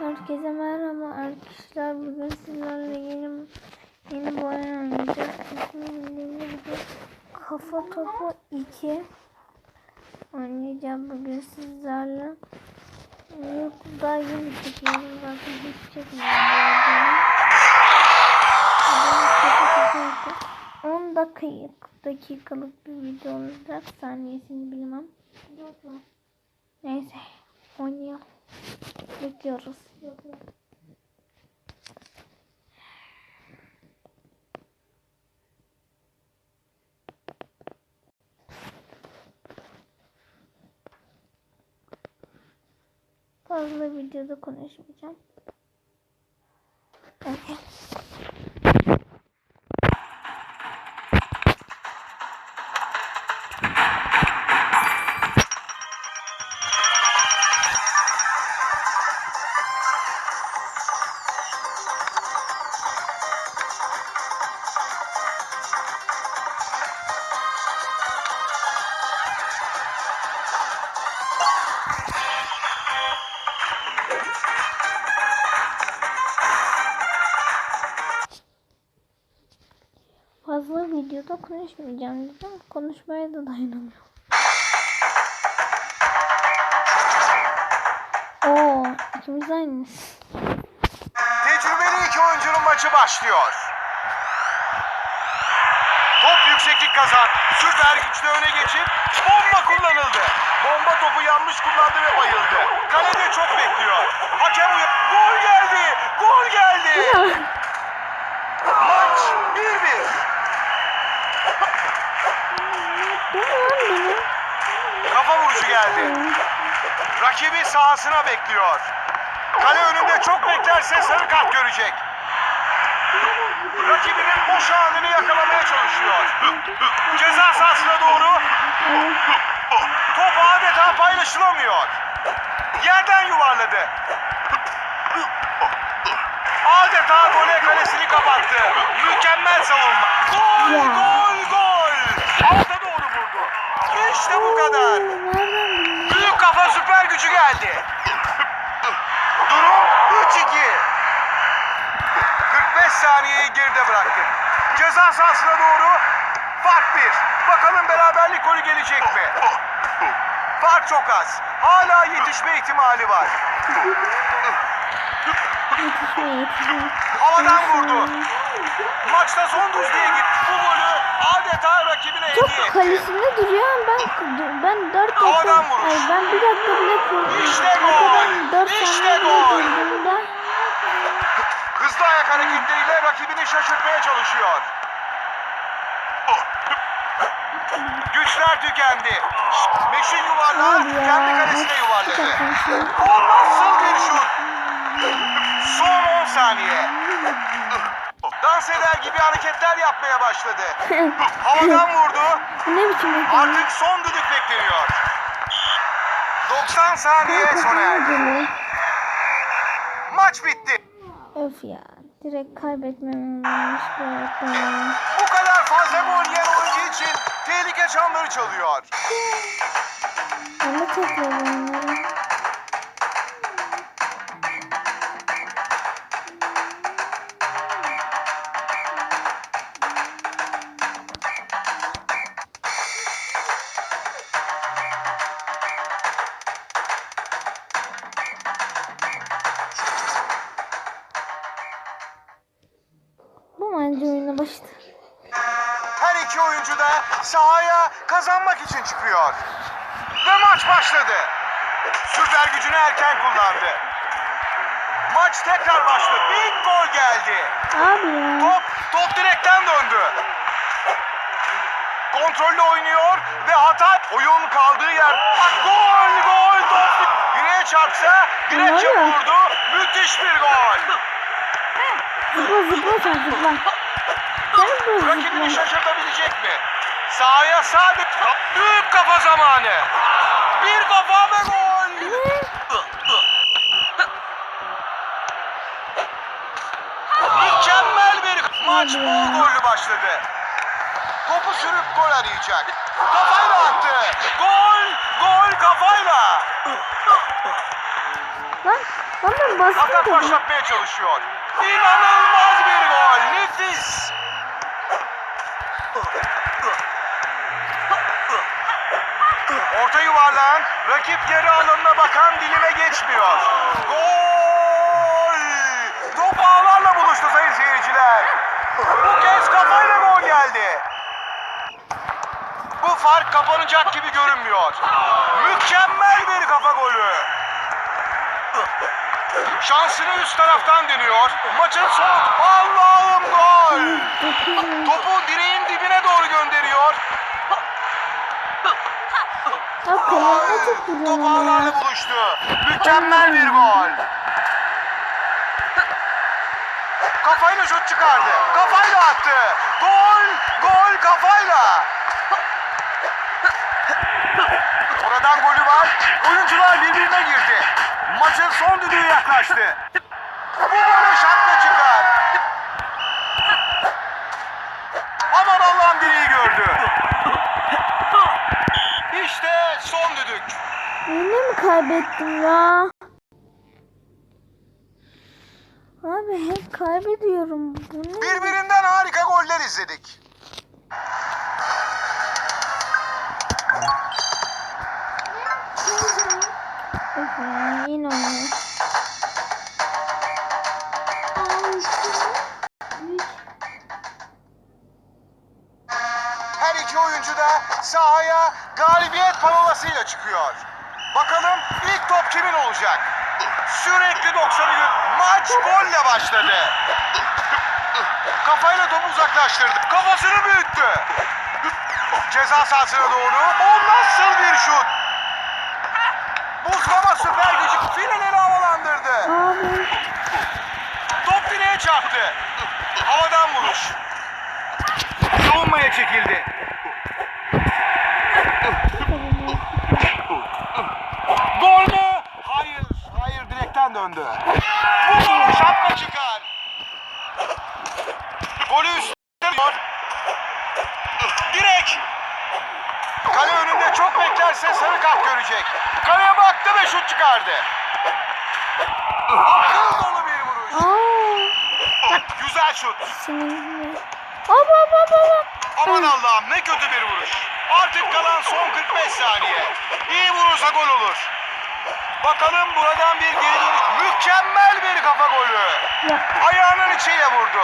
Herkese merhaba arkadaşlar. Bugün sizlerle yeni yeni bir oyun oynayacağız. Kafa Topu 2 oynayacağım bugün sizlerle. Daha yeni çekiyorum zaten hiç çekmiyorum. bu videoyu. Bugün Kafa Topu 2. 10 dakika, dakikalık bir video olacak. Saniyesini bilmem. Neyse oynayalım. Bekliyoruz. Fazla videoda konuşmayacağım. Videoda konuşmayacağım dedim. Konuşmaya da dayanamıyorum. Oo, ikimiz aynıyız. Tecrübeli iki oyuncunun maçı başlıyor. Top yükseklik kazan. Süper güçle öne geçip bomba kullanıldı. Bomba topu yanlış kullandı ve bayıldı. Kalede çok bekliyor. Hakem uyan... Gol geldi! Gol geldi! Maç 1-1. Kafa vuruşu geldi. Rakibi sahasına bekliyor. Kale önünde çok beklerse sarı kart görecek. Rakibinin boş anını yakalamaya çalışıyor. Ceza sahasına doğru top adeta paylaşılamıyor. Yerden yuvarladı. Adeta gole kalesini kapattı. Mükemmel savunma. Gol, gol, gol. İşte bu kadar. Büyük kafa süper gücü geldi. Durum 3-2. 45 saniyeyi geride bıraktık. Ceza sahasına doğru fark 1. Bakalım beraberlik golü gelecek mi? Fark çok az. Hala yetişme ihtimali var. Havadan vurdu. Maçta son düzlüğe gitti. Bu golü adeta rakibine Çok hediye etti. kalesinde duruyor ama ben ben 4 dakika ben bir dakika bile kurdum. İşte gol. 4 İşte gol. Hızlı ayak hareketleriyle rakibini şaşırtmaya çalışıyor. Güçler tükendi. Meşin yuvarlağı kendi kalesine yuvarladı. O nasıl bir şut? Son 10 saniye. Dans eder gibi hareketler yapmaya başladı. Havadan vurdu. Ne biçim? Artık son düdük bekleniyor. 90 saniye sona erdi. Maç bitti. Öf ya. Direkt kaybetmem olmuş bu hayatta ya. Bu kadar fazla gol yiyen oyuncu için tehlike çanları çalıyor. Ben de tekrar başladı. Her iki oyuncu da sahaya kazanmak için çıkıyor. Ve maç başladı. Süper gücünü erken kullandı. Maç tekrar başladı. İlk gol geldi. Abi ya. Top, top direkten döndü. Kontrollü oynuyor ve hata oyun kaldığı yer. Bak, Gol gol top. Direğe çarpsa oluyor? vurdu. Müthiş bir gol. Zıpla zıpla sen zıpla. Zıpla Rakibini şaşırtabilecek mi? Sahaya sabit. Büyük kafa zamanı. Bir kafa ve gol. Mükemmel bir maç ya. gollü başladı. Topu sürüp gol arayacak. Kafayla attı. Gol, gol kafayla. Lan, lan ben baskın Atak başlatmaya çalışıyor. İnanılmaz bir gol. Nefis. Orta yuvarlan. Rakip yarı alanına bakan dilime geçmiyor. Gol! Top ağlarla buluştu sayın seyirciler. Bu kez kafayla gol geldi. Bu fark kapanacak gibi görünmüyor. Mükemmel bir kafa golü. Şansını üst taraftan deniyor. Maçın son Allah'ım gol. Topu direğin dibine doğru gönderiyor. Ya kalende çok Top ağlarla buluştu. Mükemmel bir gol. Kafayla şut çıkardı. Kafayla attı. Gol, gol kafayla. Oradan golü var. Oyuncular birbirine girdi. Maçın son düdüğü yaklaştı. Bu golü şapka çıkar. Aman Allah'ım direği gördü. İşte son düdük. Yine mi kaybettim ya? Abi hep kaybediyorum. Bu ne? Birbirinden harika goller izledik. Yine oynuyor. Her iki oyuncu da sahaya galibiyet panolasıyla çıkıyor. Bakalım ilk top kimin olacak? Sürekli 90'ı gün maç golle başladı. Kafayla topu uzaklaştırdı. Kafasını büyüttü. Ceza sahasına doğru. O nasıl bir şut? Buzlama süper gücü fileleri havalandırdı. Top direğe çarptı. Havadan vuruş. Savunmaya çekildi. Gol mü? Hayır. Hayır direkten döndü. Gol şapka çıkar. Golü üstleniyor. Direk. Kale önünde çok beklerse sarı kart görecek. Kaleye baktı ve şut çıkardı. Akıl dolu bir vuruş. Güzel şut. Hop hop hop. Aman Allah'ım ne kötü bir vuruş. Artık kalan son 45 saniye. İyi vurursa gol olur. Bakalım buradan bir geri dönüş. Mükemmel bir kafa golü. Ya. Ayağının içiyle vurdu.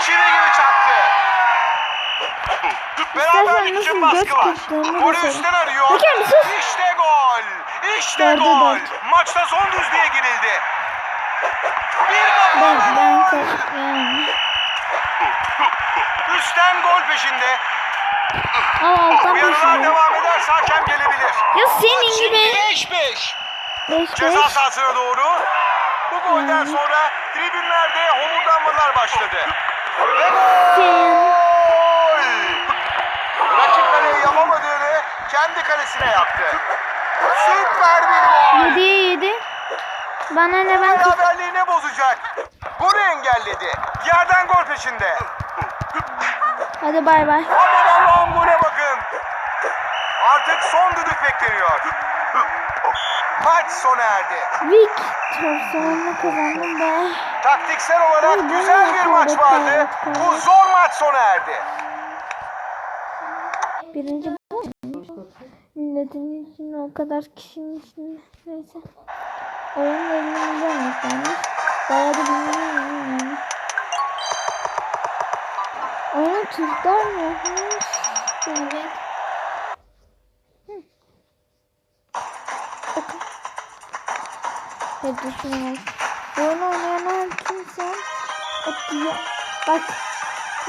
Çivi gibi çaktı. Beraberlik için baskı var. Golü üstten arıyor. İşte gol. İşte gol. Maçta son düzlüğe girildi. Bir kafa gol. Üstten gol peşinde. Aa Uyarılar devam ederse hakem gelebilir. Ya senin gibi. 5-5. 5 Ceza 5. sahasına doğru. Bu golden Hmm. sonra tribünlerde homurdanmalar başladı. Ve gol! Rakip kaleyi yapamadığını kendi kalesine yaptı. Süper bir gol! 7'ye 7. Bana ne ben tut. Beraberliğini bozacak. Golü engelledi. Yerden gol peşinde. Hadi bay bay. Aman Allah'ım gole bakın. Artık son düdük bekleniyor. Maç sona erdi. Victor sonunda kazandım be. Taktiksel olarak Ay, güzel bir maç vardı. kaybettim. Bu zor maç sona erdi. Birinci? Milletin içinde o kadar kişinin içinde. Neyse. Oyun elimizde oynatlarmış. Bayağı da bilmiyorum yani. Oyunu Türkler mi? Evet. Düşünelim. Bu oyunu oynayan her kimse diyor. Bak.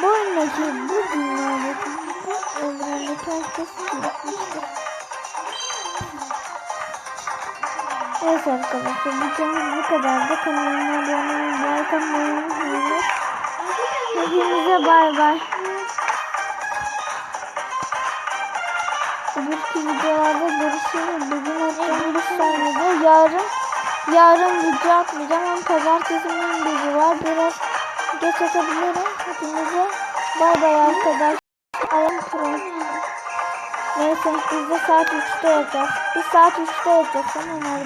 Bu oyundaki bu dünyadaki bu evrendeki herkes yapmıştır. Neyse arkadaşlar videomuz bu kadardı. Kanalıma abone olmayı, like atmayı unutmayın. Hepinize bay bay. Öbürki videolarda görüşürüz. Bugün atacağım bir video. Yarın, yarın video atmayacağım ama pazartesi video var. Biraz geç atabilirim. Hepinize bay bay arkadaşlar. Ayım pro. Neyse biz de saat 3'te yatacağız. Biz saat 3'te yatacağız tamam?